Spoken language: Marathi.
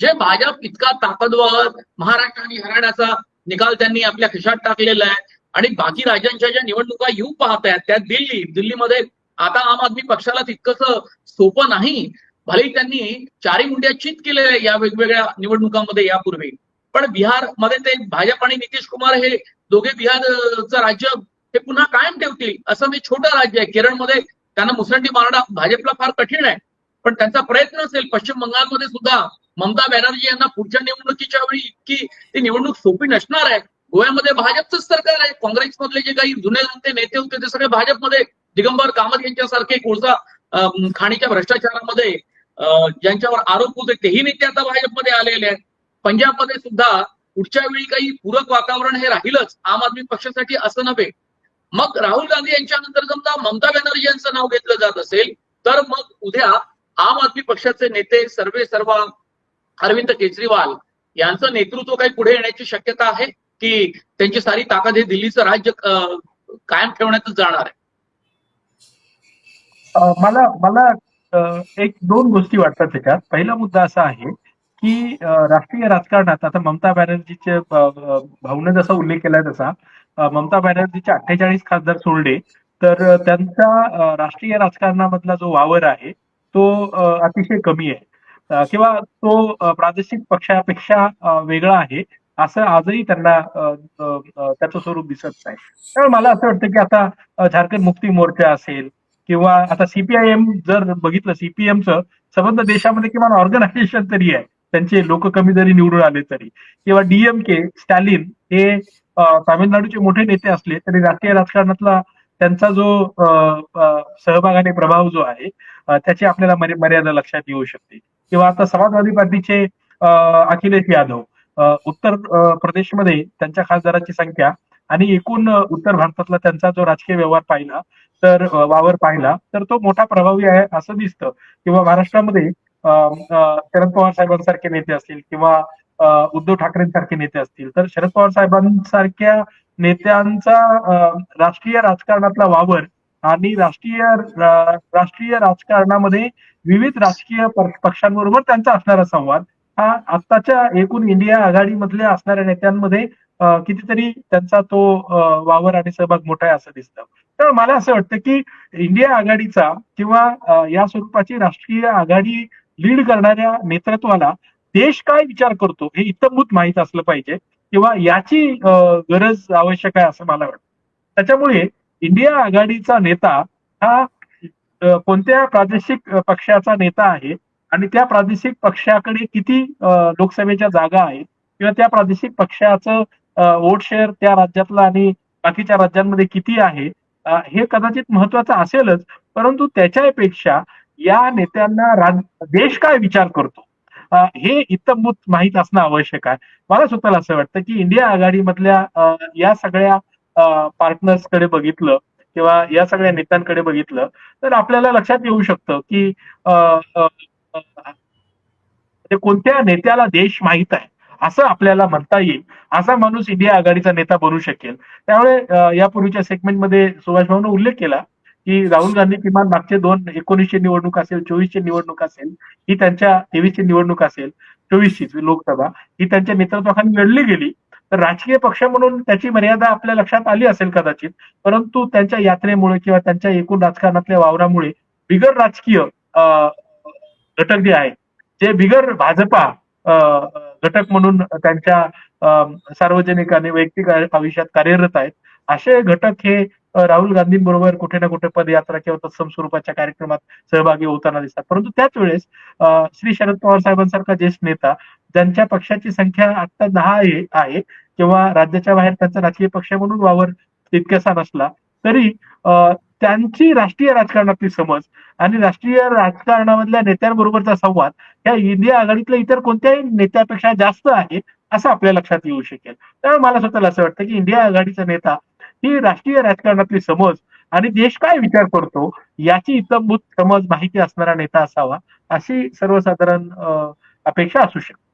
जे भाजप इतका ताकदवर महाराष्ट्र आणि हरियाणाचा निकाल त्यांनी आपल्या खिशात टाकलेला आहे. आणि बाकी राज्यांच्या ज्या निवडणुका येऊ पाहत आहेत त्या दिल्ली दिल्लीमध्ये आता आम आदमी पक्षाला तितकंस सोपं नाही. भले त्यांनी चारी मुंड्या चित केलेल्या आहे या वेगवेगळ्या निवडणुकांमध्ये यापूर्वी. पण बिहारमध्ये ते भाजप आणि नितीश कुमार हे दोघे बिहारचं राज्य हे पुन्हा कायम ठेवतील असं मी छोटं राज्य आहे. केरळमध्ये त्यांना मुसंडी मारणं भाजपला फार कठीण आहे. पण त्यांचा प्रयत्न असेल पश्चिम बंगालमध्ये सुद्धा ममता बॅनर्जी यांना पुढच्या निवडणुकीच्या वेळी इतकी ती निवडणूक सोपी नसणार आहे. गोव्यामध्ये भाजपचंच सरकार आहे. काँग्रेसमधले जे काही जुने जनते नेते होते ते सगळे भाजपमध्ये. दिगंबर कामत यांच्यासारखे कोळसा खाणीच्या भ्रष्टाचारामध्ये ज्यांच्यावर आरोप होते तेही नेते आता भाजपमध्ये आलेले आहेत. पंजाबमध्ये सुद्धा पुढच्या वेळी काही पूरक वातावरण हे राहीलच आम आदमी पक्षासाठी असं नव्हे. मग राहुल गांधी यांच्यानंतर समजा ममता बॅनर्जी यांचं नाव घेतलं जात असेल तर मग उद्या आम आदमी पक्षाचे नेते सर्वे सर्वा अरविंद केजरीवाल यांचं नेतृत्व काही पुढे येण्याची शक्यता आहे की त्यांची सारी ताकद हे दिल्लीचं राज्य कायम ठेवण्यातच जाणार आहे? मला मला एक दोन गोष्टी वाटतात त्याच्यात. पहिला मुद्दा असा आहे की राष्ट्रीय राजकारणात आता ममता बॅनर्जीचे भाऊने जसा उल्लेख केलाय तसा ममता बॅनर्जीचे अठ्ठेचाळीस खासदार सोडले तर त्यांचा राष्ट्रीय राजकारणामधला जो वावर आहे तो अतिशय कमी आहे. किंवा तो प्रादेशिक पक्षापेक्षा वेगळा आहे असं आजही त्यांना त्याचं स्वरूप दिसत नाही. त्यामुळे मला असं वाटतं की आता झारखंड मुक्ती मोर्चा असेल किंवा आता सीपीआयएम जर बघितलं सीपीएमचं संबंध देशामध्ये किमान ऑर्गनायझेशन तरी आहे. त्यांचे लोक कमी जरी निवडून आले तरी. किंवा डीएमके स्टॅलिन हे तामिळनाडूचे मोठे नेते असले तरी राष्ट्रीय राजकारणातला त्यांचा जो सहभाग आणि प्रभाव जो आहे त्याची आपल्याला मर्यादा लक्षात येऊ शकते. किंवा आता समाजवादी पार्टीचे अखिलेश यादव उत्तर प्रदेशमध्ये त्यांच्या खासदारांची संख्या आणि एकूण उत्तर भारतातला त्यांचा जो राजकीय व्यवहार पाहिला तर वावर पाहिला तर तो मोठा प्रभावी आहे असं दिसतं. किंवा महाराष्ट्रामध्ये शरद पवार साहेबांसारखे नेते असतील किंवा उद्धव ठाकरेंसारखे नेते असतील तर शरद पवार साहेबांसारख्या नेत्यांचा राष्ट्रीय राजकारणातला वावर आणि राष्ट्रीय राष्ट्रीय राजकारणामध्ये विविध राजकीय पक्षांबरोबर त्यांचा असणारा संवाद. हा आत्ताच्या एकूण इंडिया आघाडीमधल्या असणाऱ्या नेत्यांमध्ये कितीतरी त्यांचा तो वावर आणि सहभाग मोठा आहे असं दिसतं. तर मला असं वाटतं की इंडिया आघाडीचा किंवा या स्वरूपाची राष्ट्रीय आघाडी लीड करणाऱ्या नेतृत्वाला देश काय विचार करतो हे इतंभूत माहीत असलं पाहिजे किंवा याची गरज आवश्यक आहे असं मला वाटतं. त्याच्यामुळे इंडिया आघाडीचा नेता हा कोणत्या प्रादेशिक पक्षाचा नेता आहे? आणि त्या प्रादेशिक पक्षाकडे किती लोकसभेच्या जागा आहेत? किंवा त्या प्रादेशिक पक्षाचं वोट शेअर त्या राज्यातलं आणि बाकीच्या राज्यांमध्ये किती आहे? हे कदाचित महत्वाचं असेलच परंतु त्याच्यापेक्षा या नेत्यांना राज देश काय विचार करतो? हे इतंभूत माहीत असणं आवश्यक आहे. मला स्वतःला असं वाटतं की इंडिया आघाडीमधल्या या सगळ्या पार्टनर्सकडे बघितलं किंवा या सगळ्या नेत्यांकडे बघितलं तर आपल्याला लक्षात येऊ शकतं की म्हणजे कोणत्या नेत्याला देश माहीत आहे असं आपल्याला म्हणता येईल. असा माणूस इंडिया आघाडीचा नेता बनू शकेल. त्यामुळे यापूर्वीच्या सेगमेंटमध्ये सुभाष भाऊन उल्लेख केला की राहुल गांधी किमान मागचे दोन एकोणीसशे निवडणूक असेल चोवीसशे निवडणूक असेल ही त्यांच्या तेवीसची निवडणूक असेल चोवीसची लोकसभा ही त्यांच्या नेतृत्वाखाली लढली गेली. तर राजकीय पक्ष म्हणून त्याची मर्यादा आपल्या लक्षात आली असेल कदाचित परंतु त्यांच्या यात्रेमुळे किंवा त्यांच्या एकूण राजकारणातल्या वावरामुळे बिगर राजकीय अ, घटक जे आहेत जे बिगर भाजपा घटक म्हणून त्यांच्या सार्वजनिक आणि वैयक्तिक आयुष्यात कार्यरत आहेत असे घटक हे राहुल गांधींबरोबर कुठे ना कुठे पदयात्रा किंवा तत्सम स्वरूपाच्या कार्यक्रमात सहभागी होताना दिसतात. परंतु त्याच वेळेस श्री शरद पवार साहेबांसारखा ज्येष्ठ नेता ज्यांच्या पक्षाची संख्या आता दहा आहे किंवा राज्याच्या बाहेर त्यांचा राजकीय पक्ष म्हणून वावर तितक्यासा नसला तरी त्यांची राष्ट्रीय राजकारणातली समज आणि राष्ट्रीय राजकारणामधल्या नेत्यांबरोबरचा संवाद या इंडिया आघाडीतल्या इतर कोणत्याही नेत्यापेक्षा जास्त आहे असं आपल्या लक्षात येऊ शकेल. त्यामुळे मला स्वतःला असं वाटतं की इंडिया आघाडीचा नेता ही राष्ट्रीय राजकारणातली समज आणि देश काय विचार करतो याची इतंभूत समज माहिती असणारा नेता असावा अशी सर्वसाधारण अपेक्षा असू शकते.